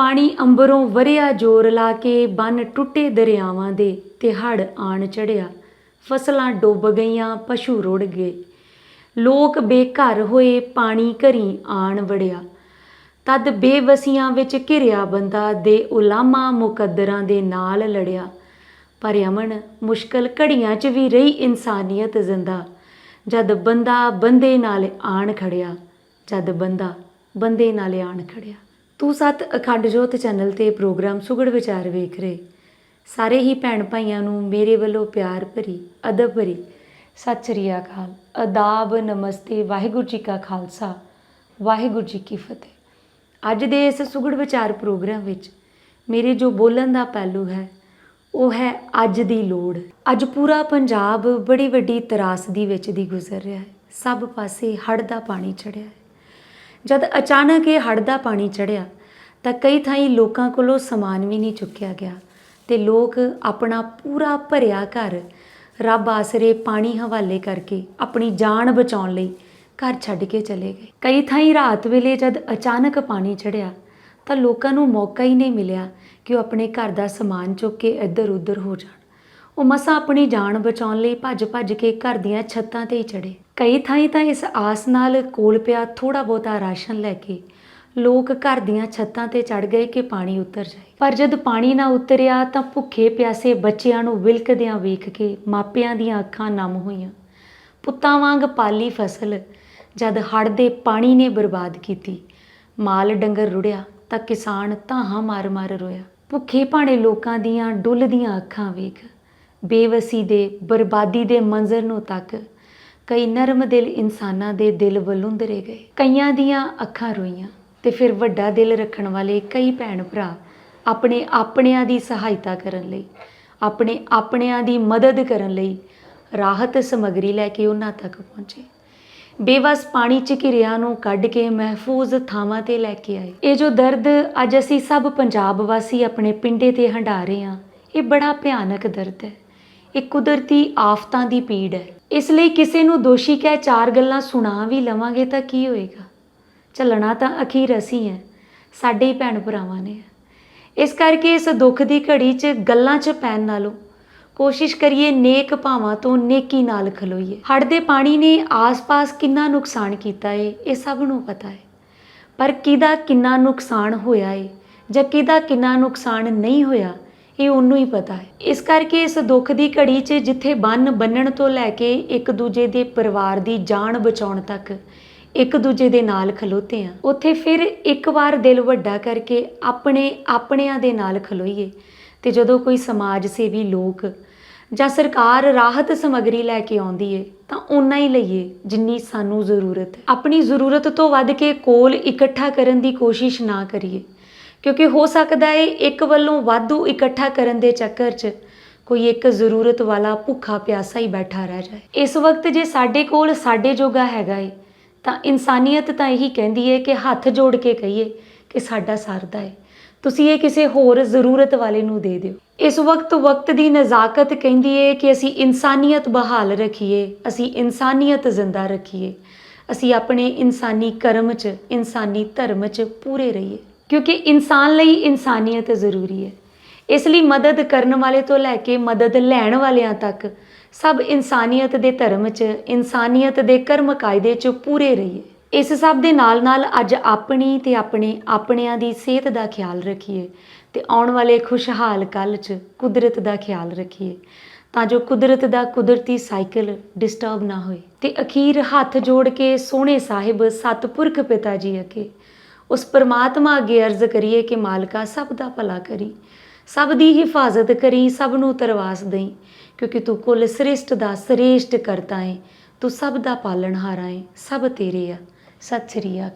ਪਾਣੀ ਅੰਬਰੋਂ ਵਰਿਆ ਜੋਰ ਲਾ ਕੇ ਬੰਨ ਟੁੱਟੇ ਦਰਿਆਵਾਂ ਦੇ ਤੇ ਹੜ ਆਣ ਚੜਿਆ। ਫਸਲਾਂ ਡੁੱਬ ਗਈਆਂ, ਪਸ਼ੂ ਰੁੜ ਗਏ। ਲੋਕ ਬੇਘਰ ਹੋਏ, ਪਾਣੀ ਘਰੀ ਆਣ ਵੜਿਆ। ਤਦ ਬੇਵਸੀਆਂ ਵਿੱਚ ਘਿਰਿਆ ਬੰਦਾ ਦੇ ਉਲਾਮਾ ਮੁਕੱਦਰਾਂ ਦੇ ਨਾਲ ਲੜਿਆ। ਪਰ ਅਮਨ, ਮੁਸ਼ਕਲ ਘੜੀਆਂ 'ਚ ਵੀ ਰਹੀ ਇਨਸਾਨੀਅਤ ਜ਼ਿੰਦਾ। ਜਦ ਬੰਦਾ ਬੰਦੇ ਨਾਲ ਆਣ ਖੜਿਆ, ਜਦ ਬੰਦਾ ਬੰਦੇ ਨਾਲ ਆਣ ਖੜਿਆ। ਤੂੰ ਸਤ ਅਖੰਡ ਜੋਤ ਚੈਨਲ ਤੇ ਪ੍ਰੋਗਰਾਮ ਸੁਗੜ ਵਿਚਾਰ ਵੇਖ ਰਹੇ। ਸਾਰੇ ਹੀ ਭੈਣ ਭਾਈਆਂ ਨੂੰ ਮੇਰੇ ਵੱਲੋਂ ਪਿਆਰ ਭਰੀ, ਅਦਬ ਭਰੀ। ਸਤਿ ਸ੍ਰੀ ਅਕਾਲ। ਅਦਾਬ, ਨਮਸਤੇ, ਵਾਹਿਗੁਰੂ ਜੀ ਕਾ ਖਾਲਸਾ, ਵਾਹਿਗੁਰੂ ਜੀ ਕੀ ਫਤਿਹ। ਅੱਜ ਦੇ ਇਸ ਸੁਗੜ ਵਿਚਾਰ ਪ੍ਰੋਗਰਾਮ ਵਿੱਚ ਮੇਰੇ ਜੋ ਬੋਲਣ ਦਾ ਪਹਿਲੂ ਹੈ, ਉਹ ਹੈ ਅੱਜ ਦੀ ਲੋੜ। ਅੱਜ ਪੂਰਾ ਪੰਜਾਬ ਬੜੀ ਵੱਡੀ ਤਰਾਸਦੀ ਵਿੱਚ ਦੀ ਗੁਜ਼ਰ ਰਿਹਾ ਹੈ। ਸਭ ਪਾਸੇ ਹੜ੍ਹ ਦਾ ਪਾਣੀ ਚੜਿਆ ਹੈ। ਜਦ ਅਚਾਨਕ ਇਹ ਹੜ੍ਹ ਦਾ ਪਾਣੀ ਚੜਿਆ ਤਾਂ ਕਈ ਥਾਈਂ ਲੋਕਾਂ ਕੋਲੋਂ ਸਮਾਨ ਵੀ ਨਹੀਂ ਚੁੱਕਿਆ ਗਿਆ ਤੇ ਲੋਕ ਆਪਣਾ ਪੂਰਾ ਭਰਿਆ ਘਰ ਰੱਬ ਆਸਰੇ ਪਾਣੀ ਹਵਾਲੇ ਕਰਕੇ ਆਪਣੀ ਜਾਨ ਬਚਾਉਣ ਲਈ ਘਰ ਛੱਡ ਕੇ ਚਲੇ ਗਏ। ਕਈ ਥਾਈਂ ਰਾਤ ਵੇਲੇ ਜਦ ਅਚਾਨਕ ਪਾਣੀ ਚੜਿਆ ਤਾਂ ਲੋਕਾਂ ਨੂੰ ਮੌਕਾ ਹੀ ਨਹੀਂ ਮਿਲਿਆ ਕਿ ਉਹ ਆਪਣੇ ਘਰ ਦਾ ਸਮਾਨ ਚੁੱਕ ਕੇ ਇੱਧਰ ਉੱਧਰ ਹੋ ਜਾਣ। ਉਹ ਮਸਾਂ ਆਪਣੀ ਜਾਨ ਬਚਾਉਣ ਲਈ ਭੱਜ-ਭੱਜ ਕੇ ਘਰ ਦੀਆਂ ਛੱਤਾਂ ਤੇ ਹੀ ਚੜੇ ਕਈ ਥਾਈਂ ਤਾਂ ਇਸ ਆਸ ਨਾਲ ਕੋਲ ਪਿਆ ਥੋੜਾ ਬਹੁਤਾ ਰਾਸ਼ਨ ਲੈ ਕੇ ਲੋਕ ਘਰ ਦੀਆਂ ਛੱਤਾਂ ਤੇ ਚੜ ਗਏ ਕਿ ਪਾਣੀ ਉਤਰ ਜਾਏ। ਪਰ ਜਦ ਪਾਣੀ ਨਾ ਉਤਰਿਆ ਤਾਂ ਭੁੱਖੇ ਪਿਆਸੇ ਬੱਚਿਆਂ ਨੂੰ ਵਿਲਕਦਿਆਂ ਵੇਖ ਕੇ ਮਾਪਿਆਂ ਦੀਆਂ ਅੱਖਾਂ ਨਮ ਹੋਈਆਂ। ਪੁੱਤਾਂ ਵਾਂਗ ਪਾਲੀ ਫਸਲ, ਜਦ ਹੜ ਦੇ ਪਾਣੀ ਨੇ ਬਰਬਾਦ ਕੀਤੀ। ਮਾਲ ਡੰਗਰ ਰੁੜਿਆ ਤਾਂ ਕਿਸਾਨ ਧਾਹਾਂ ਮਾਰ-ਮਾਰ ਰੋਇਆ। ਭੁੱਖੇ ਭਾਣੇ ਲੋਕਾਂ ਦੀਆਂ ਡੁੱਲਦੀਆਂ ਅੱਖਾਂ ਵੇਖ ਬੇਵਸੀ ਦੇ, ਬਰਬਾਦੀ ਦੇ ਮੰਜ਼ਰ ਨੂੰ ਤੱਕ ਕਈ ਨਰਮ ਦਿਲ ਇਨਸਾਨਾਂ ਦੇ ਦਿਲ ਵਲੁੰਦਰੇ ਗਏ। ਕਈਆਂ ਦੀਆਂ ਅੱਖਾਂ ਰੋਈਆਂ ਤੇ ਫਿਰ ਵੱਡਾ ਦਿਲ ਰੱਖਣ ਵਾਲੇ ਕਈ ਭੈਣ ਭਰਾ ਆਪਣੇ ਆਪਣਿਆਂ ਦੀ ਸਹਾਇਤਾ ਕਰਨ ਲਈ, ਆਪਣੇ ਆਪਣਿਆਂ ਦੀ ਮਦਦ ਕਰਨ ਲਈ ਰਾਹਤ ਸਮੱਗਰੀ ਲੈ ਕੇ ਉਹਨਾਂ ਤੱਕ ਪਹੁੰਚੇ। ਬੇਵਸ ਪਾਣੀ ਚ ਘਿਰਿਆਂ ਨੂੰ ਕੱਢ ਕੇ ਮਹਿਫੂਜ਼ ਥਾਵਾਂ ਤੇ ਲੈ ਕੇ ਆਏ। ਇਹ ਜੋ ਦਰਦ ਅੱਜ ਅਸੀਂ ਸਭ ਪੰਜਾਬ ਵਾਸੀ ਆਪਣੇ ਪਿੰਡੇ ਤੇ ਹੰਢਾ ਰਹੇ ਹਾਂ, ਇਹ ਬੜਾ ਭਿਆਨਕ ਦਰਦ ਹੈ। ਇਹ ਕੁਦਰਤੀ ਆਫਤਾਂ ਦੀ ਪੀੜ ਹੈ। ਇਸ ਲਈ ਕਿਸੇ ਨੂੰ ਦੋਸ਼ੀ ਕਹਿ ਚਾਰ ਗੱਲਾਂ ਸੁਣਾ ਵੀ ਲਵਾਂਗੇ ਤਾਂ ਕੀ ਹੋਏਗਾ? ਚੱਲਣਾ ਤਾਂ ਅਖੀਰ ਅਸੀਂ ਹੈ, ਸਾਡੇ ਹੀ ਭੈਣ ਭਰਾਵਾਂ ਨੇ। ਇਸ ਕਰਕੇ ਇਸ ਦੁੱਖ ਦੀ ਘੜੀ 'ਚ ਗੱਲਾਂ 'ਚ ਪੈਣ ਨਾਲੋਂ ਕੋਸ਼ਿਸ਼ ਕਰੀਏ ਨੇਕ ਭਾਵਾਂ ਤੋਂ ਨੇਕੀ ਨਾਲ ਖਲੋਈਏ। ਹੜ੍ਹ ਦੇ ਪਾਣੀ ਨੇ ਆਸ-ਪਾਸ ਕਿੰਨਾ ਨੁਕਸਾਨ ਕੀਤਾ ਏ, ਇਹ ਸਭ ਨੂੰ ਪਤਾ ਹੈ। ਪਰ ਕਿਹਦਾ ਕਿੰਨਾ ਨੁਕਸਾਨ ਹੋਇਆ ਏ ਜਾਂ ਕਿਹਦਾ ਕਿੰਨਾ ਨੁਕਸਾਨ ਨਹੀਂ ਹੋਇਆ ਇਹ ਉਹਨੂੰ ਹੀ ਪਤਾ ਹੈ। ਇਸ ਕਰਕੇ ਇਸ ਦੁੱਖ ਦੀ ਘੜੀ 'ਚ ਜਿੱਥੇ ਬੰਨ ਬੰਨਣ ਤੋਂ ਲੈ ਕੇ ਇੱਕ ਦੂਜੇ ਦੇ ਪਰਿਵਾਰ ਦੀ ਜਾਨ ਬਚਾਉਣ ਤੱਕ ਇੱਕ ਦੂਜੇ ਦੇ ਨਾਲ ਖਲੋਤੇ ਆ ਉੱਥੇ ਫਿਰ ਇੱਕ ਵਾਰ ਦਿਲ ਵੱਡਾ ਕਰਕੇ ਆਪਣੇ ਆਪਣਿਆਂ ਦੇ ਨਾਲ ਖਲੋਈਏ ਤੇ ਜਦੋਂ ਕੋਈ ਸਮਾਜ ਸੇਵੀ ਲੋਕ ਜਾਂ ਸਰਕਾਰ ਰਾਹਤ ਸਮੱਗਰੀ ਲੈ ਕੇ ਆਉਂਦੀ ਏ, ਤਾਂ ਓਨਾ ਹੀ ਲਈਏ ਜਿੰਨੀ ਸਾਨੂੰ ਜ਼ਰੂਰਤ ਹੈ। ਆਪਣੀ ਜ਼ਰੂਰਤ ਤੋਂ ਵੱਧ ਕੇ ਕੋਲ ਇਕੱਠਾ ਕਰਨ ਦੀ ਕੋਸ਼ਿਸ਼ ਨਾ ਕਰੀਏ। ਕਿਉਂਕਿ ਹੋ ਸਕਦਾ ਹੈ ਇੱਕ ਵੱਲੋਂ ਵਾਧੂ ਇਕੱਠਾ ਕਰਨ ਦੇ ਚੱਕਰ 'ਚ ਕੋਈ ਇੱਕ ਜ਼ਰੂਰਤ ਵਾਲਾ ਭੁੱਖਾ ਪਿਆਸਾ ਹੀ ਬੈਠਾ ਰਹਿ ਜਾਏ। ਇਸ ਵਕਤ ਜੇ ਸਾਡੇ ਕੋਲ ਸਾਡੇ ਜੋਗਾ ਹੈਗਾ ਏ, ਤਾਂ ਇਨਸਾਨੀਅਤ ਤਾਂ ਇਹੀ ਕਹਿੰਦੀ ਏ ਕਿ ਹੱਥ ਜੋੜ ਕੇ ਕਹੀਏ ਕਿ ਸਾਡਾ ਸਰਦਾ ਏ। ਤੁਸੀਂ ਇਹ ਕਿਸੇ ਹੋਰ ਜ਼ਰੂਰਤ ਵਾਲੇ ਨੂੰ ਦੇ ਦਿਓ। ਇਸ ਵਕਤ ਵਕਤ ਦੀ ਨਜ਼ਾਕਤ ਕਹਿੰਦੀ ਏ ਕਿ ਅਸੀਂ ਇਨਸਾਨੀਅਤ ਬਹਾਲ ਰੱਖੀਏ, ਅਸੀਂ ਇਨਸਾਨੀਅਤ ਜ਼ਿੰਦਾ ਰੱਖੀਏ, ਅਸੀਂ ਆਪਣੇ ਇਨਸਾਨੀ ਕਰਮ 'ਚ, ਇਨਸਾਨੀ ਧਰਮ 'ਚ ਪੂਰੇ ਰਹੀਏ। ਕਿਉਂਕਿ ਇਨਸਾਨ ਲਈ ਇਨਸਾਨੀਅਤ ਜ਼ਰੂਰੀ ਹੈ। ਇਸ ਲਈ ਮਦਦ ਕਰਨ ਵਾਲੇ ਤੋਂ ਲੈ ਕੇ ਮਦਦ ਲੈਣ ਵਾਲਿਆਂ ਤੱਕ ਸਭ ਇਨਸਾਨੀਅਤ ਦੇ ਧਰਮ 'ਚ, ਇਨਸਾਨੀਅਤ ਦੇ ਕਰਮ ਕਾਇਦੇ 'ਚ ਪੂਰੇ ਰਹੀਏ। ਇਸ ਸਭ ਦੇ ਨਾਲ-ਨਾਲ ਅੱਜ ਆਪਣੀ ਤੇ ਆਪਣੇ ਆਪਣਿਆਂ ਦੀ ਸਿਹਤ ਦਾ ਖਿਆਲ ਰੱਖੀਏ ਤੇ ਆਉਣ ਵਾਲੇ ਖੁਸ਼ਹਾਲ ਕੱਲ 'ਚ ਕੁਦਰਤ ਦਾ ਖਿਆਲ ਰੱਖੀਏ ਤਾਂ ਜੋ ਕੁਦਰਤ ਦਾ ਕੁਦਰਤੀ ਸਾਈਕਲ ਡਿਸਟਰਬ ਨਾ ਹੋਏ ਤੇ ਅਖੀਰ ਹੱਥ ਜੋੜ ਕੇ ਸੋਹਣੇ ਸਾਹਿਬ ਸਤਪੁਰਖ ਪਿਤਾ ਜੀ ਅੱਗੇ ਉਸ ਪਰਮਾਤਮਾ ਅੱਗੇ ਅਰਜ਼ ਕਰੀਏ ਕਿ ਮਾਲਕਾ ਸਭ ਦਾ ਭਲਾ ਕਰੀ, ਸਭ ਦੀ ਹਿਫਾਜ਼ਤ ਕਰੀ, ਸਭ ਨੂੰ ਤਰਵਾਸ ਦੇਈ, ਕਿਉਂਕਿ ਤੂੰ ਕੁੱਲ ਸ੍ਰਿਸ਼ਟ ਦਾ ਸ੍ਰੇਸ਼ਟ ਕਰਤਾ ਹੈ ਤੂੰ ਸਭ ਦਾ ਪਾਲਣਹਾਰਾ ਹੈ ਸਭ ਤੇਰੇ ਆ। ਸਤਿ ਸ੍ਰੀ ਅਕਾਲ।